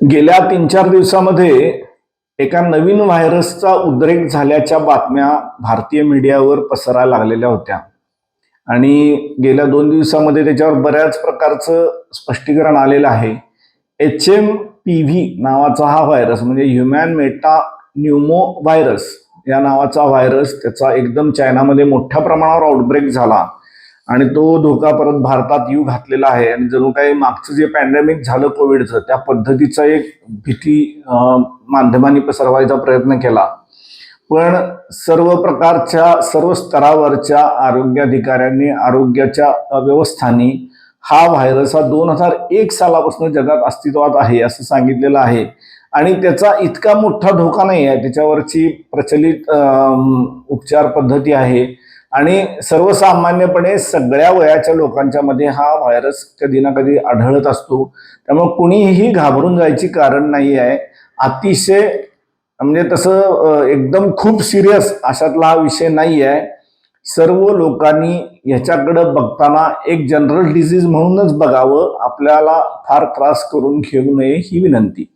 गेल्या तीन चार दिवसामध्ये एका नवीन व्हायरसचा उद्रेक झाल्याच्या बातम्या भारतीय मीडियावर पसरायला लागलेल्या होत्या. आणि गेल्या दोन दिवसामध्ये त्याच्यावर बऱ्याच प्रकारचं स्पष्टीकरण आलेलं आहे. एच एम पी व्ही नावाचा हा व्हायरस म्हणजे ह्युमॅन मेटा न्यूमो व्हायरस या नावाचा व्हायरस त्याचा एकदम चायनामध्ये मोठ्या प्रमाणावर आउटब्रेक झाला. आणि तो धोका परत भारतात येऊ घातलेला आहे. आणि जणू काही मागचं जे पॅन्डेमिक झालं कोविडचं त्या पद्धतीचा एक भीती माध्यमांनी पसरवायचा प्रयत्न केला. पण सर्व प्रकारच्या सर्व स्तरावरच्या आरोग्य अधिकाऱ्यांनी आरोग्याच्या व्यवस्थांनी हा व्हायरस हा दोन हजार एक सालापासून जगात अस्तित्वात आहे असं सांगितलेलं आहे. आणि त्याचा इतका मोठा धोका नाही आहे त्याच्यावरची प्रचलित उपचार पद्धती आहे. आणि सर्वसामान्यपणे सगळ्या वयाच्या लोकांच्या मध्ये हा व्हायरस कधी ना कधी आढळत असतो. त्यामुळे कुणीही घाबरून जायची कारण नाही आहे. अतिशय म्हणजे तसं एकदम खूप सिरियस अशातला हा विषय नाही आहे. सर्व लोकांनी ह्याच्याकडं बघताना एक जनरल डिझीज म्हणूनच बघावं. आपल्याला फार त्रास करून घेऊ नये ही विनंती.